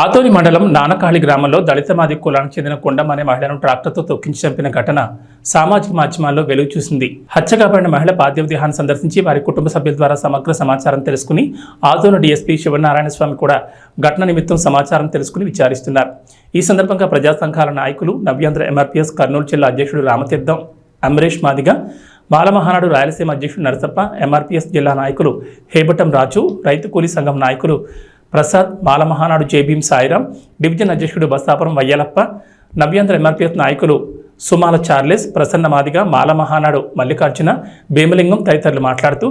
ఆతోని మండలం నానకాళి గ్రామంలో దళిత మాది కులానికి చెందిన కొండం అనే మహిళను ట్రాక్టర్తో తొక్కించి చంపిన ఘటన సామాజిక మాధ్యమాల్లో వెలుగు చూసింది. హత్య మహిళ పార్థివ దేహాన్ని సందర్శించి వారి కుటుంబ సభ్యుల ద్వారా సమగ్ర సమాచారం తెలుసుకుని ఆతోని డీఎస్పీ శివనారాయణ స్వామి కూడా ఘటన నిమిత్తం సమాచారం తెలుసుకుని విచారిస్తున్నారు. ఈ సందర్భంగా ప్రజా సంఘాల నాయకులు నవ్యాంధ్ర ఎంఆర్పీఎస్ కర్నూలు జిల్లా అధ్యక్షుడు రామతీర్థం అమరేష్ మాదిగ బాలమహానాడు రాయలసీమ అధ్యక్షుడు నరసప్ప ఎంఆర్పీఎస్ జిల్లా నాయకులు హేబటం రాజు రైతు కూలీ సంఘం నాయకులు ప్రసాద్ బాలమహానాడు జేబీఎం సాయిరాం డివిజన్ అధ్యక్షుడు బస్తాపురం వయ్యలప్ప నవ్యాంధ్ర ఎంఆర్పీఎఫ్ నాయకులు సుమాల చార్లెస్ ప్రసన్న మాదిగ మాలమహానాడు మల్లికార్జున భీమలింగం తదితరులు మాట్లాడుతూ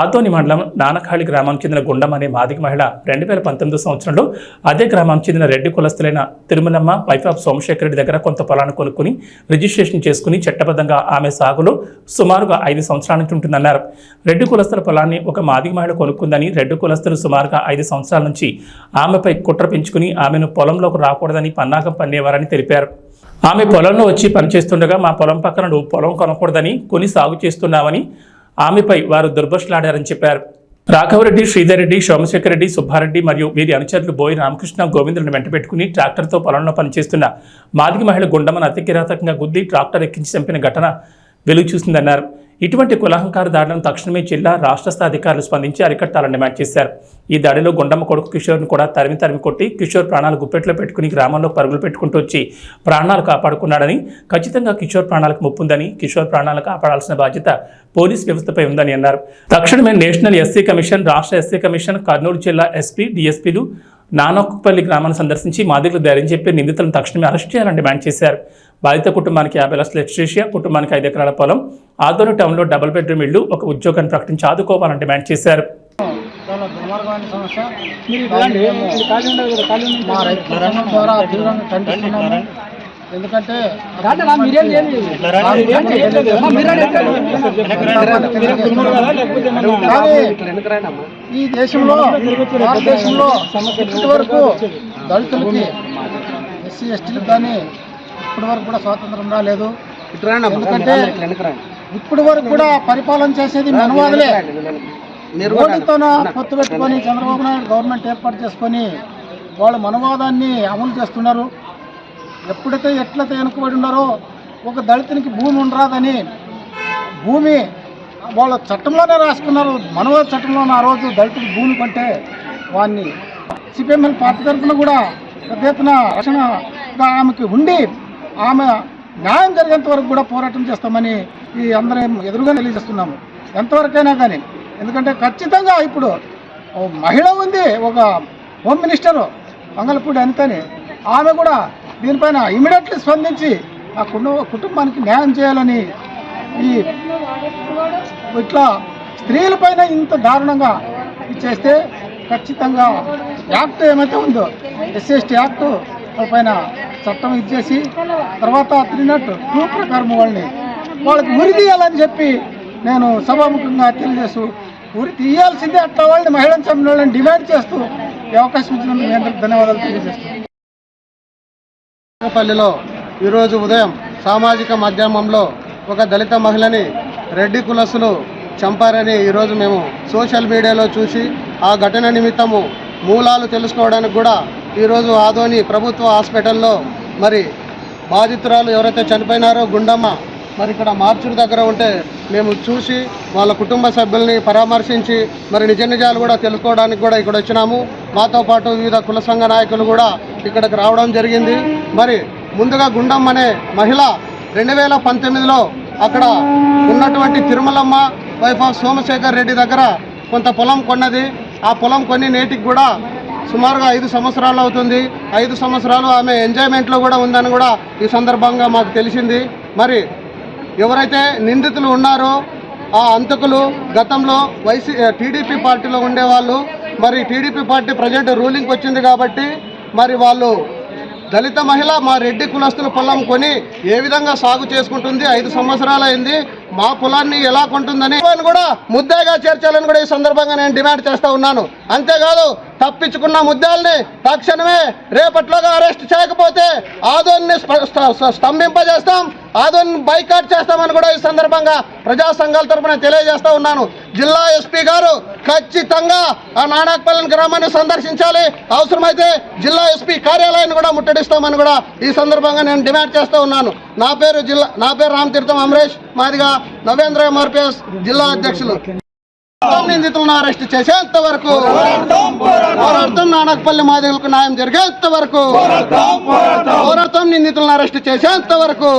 ఆతోని మండలం నానఖాళి గ్రామానికి చెందిన గుండం అనే మాదిగ మహిళ రెండు వేల పంతొమ్మిది సంవత్సరంలో అదే గ్రామానికి చెందిన రెడ్డి కులస్తులైన తిరుమలమ్మ వైఫ్ ఆఫ్ సోమశేఖర్ రెడ్డి దగ్గర కొంత పొలాన్ని కొనుక్కుని రిజిస్ట్రేషన్ చేసుకుని చట్టబద్ధంగా ఆమె సాగులో సుమారుగా ఐదు సంవత్సరాల నుంచి ఉంటుందన్నారు. రెడ్డి కులస్తుల పొలాన్ని ఒక మాదిగ మహిళ కొనుక్కుందని రెడ్డి కులస్తులు సుమారుగా ఐదు సంవత్సరాల నుంచి ఆమెపై కుట్ర పెంచుకుని ఆమెను పొలంలోకి రాకూడదని పన్నాగం పన్నేవారని తెలిపారు. ఆమె పొలంలో వచ్చి పనిచేస్తుండగా మా పొలం పక్కన నువ్వు పొలం కొనకూడదని కొని సాగు చేస్తున్నావని ఆమెపై వారు దుర్భషలాడారని చెప్పారు. రాఘవరెడ్డి శ్రీధర్ రెడ్డి సోమశేఖర్ రెడ్డి సుబ్బారెడ్డి మరియు వీరి అనుచరులు బోయి రామకృష్ణ గోవిందులను వెంటబెట్టుకుని ట్రాక్టర్తో పొలంలో పనిచేస్తున్న మాదిగ మహిళ గుండమను అతికిరాతకంగా గుద్ది ట్రాక్టర్ ఎక్కించి చంపిన ఘటన వెలుగు చూసిందన్నారు. ఇటువంటి కులహంకార దాడులను తక్షణమే జిల్లా రాష్ట్ర స్థాయి అధికారులు స్పందించి అరికట్టాలని డిమాండ్ చేశారు. ఈ దాడిలో గుండమ్మ కొడుకు కిషోర్ను కూడా తరిమి తరిమి కొట్టి కిషోర్ ప్రాణాలు గుప్పెట్లో పెట్టుకుని గ్రామంలో పరుగులు పెట్టుకుంటూ వచ్చి ప్రాణాలు కాపాడుకున్నాడని ఖచ్చితంగా కిషోర్ ప్రాణాలకు ముప్పుందని కిషోర్ ప్రాణాలు కాపాడాల్సిన బాధ్యత పోలీస్ వ్యవస్థపై ఉందని అన్నారు. తక్షణమే నేషనల్ ఎస్సీ కమిషన్ రాష్ట్ర ఎస్సీ కమిషన్ కర్నూలు జిల్లా ఎస్పీ డిఎస్పీలు నానొక్కపల్లి గ్రామాన్ని సందర్శించి మాదిగలు ధైర్యం చెప్పి నిందితులను తక్షణమే అరెస్ట్ చేయాలని డిమాండ్ చేశారు. బాధిత కుటుంబానికి యాభై లక్షల ఎక్స్ట్రేషియా కుటుంబానికి ఐదు ఎకరాల పొలం ఆదోని టౌన్లో డబుల్ బెడ్రూమ్ ఇల్లు ఒక ఉద్యోగాన్ని ప్రకటించి ఆదుకోవాలని డిమాండ్ చేశారు. చాలా దుర్మార్గమైన సమస్య. మా ద్వారా తీవ్రంగా ఖండిస్తున్నాము ఎందుకంటే ఈ దేశంలో భారతదేశంలో ఇప్పటి వరకు దళితులకి ఎస్సీ ఎస్టీలకు కానీ ఇప్పటి వరకు కూడా స్వాతంత్రం రాలేదు. ఎందుకంటే ఇప్పటి వరకు కూడా పరిపాలన చేసేది మనవాదులే. మోడీతోన పొత్తు పెట్టుకొని చంద్రబాబు నాయుడు గవర్నమెంట్ ఏర్పాటు చేసుకొని వాళ్ళ మనవాదాన్ని అమలు చేస్తున్నారు. ఎప్పుడైతే ఎట్లయితే వెనుకబడి ఉన్నారో ఒక దళితునికి భూమి ఉండరాదని భూమి వాళ్ళ చట్టంలోనే రాసుకున్నారు మనవాద చట్టంలోనే ఆ రోజు దళితులు భూమి కొంటే వాడిని సిపిఎంఎల్ పార్టీ తరఫున కూడా పెద్ద ఎత్తున రక్షణగా ఆమెకి ఉండి ఆమె న్యాయం జరిగేంత వరకు కూడా పోరాటం చేస్తామని ఈ అందరం ఎదురుగా తెలియజేస్తున్నాము. ఎంతవరకైనా కానీ. ఎందుకంటే ఖచ్చితంగా ఇప్పుడు ఓ మహిళ ఉంది ఒక హోమ్ మినిస్టరు మంగళపూడి అనితని. ఆమె కూడా దీనిపైన ఇమీడియట్లీ స్పందించి ఆ కుటుంబ కుటుంబానికి న్యాయం చేయాలని ఈ ఇట్లా స్త్రీలపైన ఇంత దారుణంగా ఇది చేస్తే ఖచ్చితంగా యాక్ట్ ఏమైతే ఉందో ఎస్సీఎస్టీ యాక్ట్ పైన చట్టం ఇచ్చేసి తర్వాత త్రీ నాట్ టూ ప్రకారం వాళ్ళని వాళ్ళకి ఉరి తీయాలని చెప్పి నేను సభాముఖంగా తెలియజేస్తూ ఉరి తీయాల్సిందే అట్లా వాళ్ళని మహిళను చంపిన వాళ్ళని డిమాండ్ చేస్తూ ఈ అవకాశం ఇచ్చినందుకు ధన్యవాదాలు తెలియజేస్తాను పల్లిలో ఈరోజు ఉదయం సామాజిక మాధ్యమంలో ఒక దళిత మహిళని రెడ్డి కులసులు చంపారని ఈరోజు మేము సోషల్ మీడియాలో చూసి ఆ ఘటన నిమిత్తము మూలాలు తెలుసుకోవడానికి కూడా ఈరోజు ఆదోని ప్రభుత్వ హాస్పిటల్లో మరి బాధితురాలు ఎవరైతే చనిపోయినారో గుండమ్మ మరి ఇక్కడ మార్చురు దగ్గర ఉంటే మేము చూసి వాళ్ళ కుటుంబ సభ్యుల్ని పరామర్శించి మరి నిజ నిజాలు కూడా తెలుసుకోవడానికి కూడా ఇక్కడ వచ్చినాము. మాతో పాటు వివిధ కుల సంఘ నాయకులు కూడా ఇక్కడికి రావడం జరిగింది. మరి ముందుగా గుండమ్మ అనే మహిళ రెండు వేల పంతొమ్మిదిలో అక్కడ ఉన్నటువంటి తిరుమలమ్మ వైఫ్ ఆఫ్ సోమశేఖర్ రెడ్డి దగ్గర కొంత పొలం కొన్నది. ఆ పొలం కొని నేటికి కూడా సుమారుగా ఐదు సంవత్సరాలు అవుతుంది. ఐదు సంవత్సరాలు ఆమె ఎంజాయ్మెంట్లో కూడా ఉందని కూడా ఈ సందర్భంగా మాకు తెలిసింది. మరి ఎవరైతే నిందితులు ఉన్నారో ఆ అంతకులు గతంలో వైసీ టీడీపీ పార్టీలో ఉండేవాళ్ళు. మరి టీడీపీ పార్టీ ప్రజెంట్ రూలింగ్కి వచ్చింది కాబట్టి మరి వాళ్ళు దళిత మహిళ మా రెడ్డి కులస్తుల పొలం కొని ఏ విధంగా సాగు చేసుకుంటుంది? ఐదు సంవత్సరాలు అయింది మా పొలాన్ని ఎలా కొంటుందని కూడా ముద్దాగా చేర్చాలని కూడా ఈ సందర్భంగా నేను డిమాండ్ చేస్తా ఉన్నాను. అంతేకాదు తప్పించుకున్న ముద్దాల్ని తక్షణమే రేపట్లోగా అరెస్ట్ చేయకపోతే ఆదోన్ని స్తంభింపజేస్తాం. ఆదోన్ బైకాట్ చేస్తామని కూడా ఈ సందర్భంగా ప్రజా సంఘాల తరపున తెలియజేస్తూ ఉన్నాను. జిల్లా ఎస్పీ గారు ఖచ్చితంగా ఆ నానాక్పల్లి గ్రామాన్ని సందర్శించాలి. అవసరమైతే జిల్లా ఎస్పీ కార్యాలయాన్ని కూడా ముట్టడిస్తామని కూడా ఈ సందర్భంగా నేను డిమాండ్ చేస్తూ ఉన్నాను. నా పేరు జిల్లా నా పేరు రామతీర్థం అమరేష్. మాదిగా నవేంద్ర ఎంఆర్పిఎస్ జిల్లా అధ్యక్షులు. నిందితులను అరెస్ట్ చేసేంత వరకు పోరాడతాం నానకపల్లి మాదిగలకు న్యాయం జరిగేంత వరకు పోరాడతాం నిందితులను అరెస్ట్ చేసేంత వరకు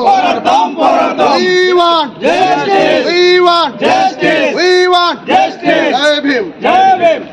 జై భీమ్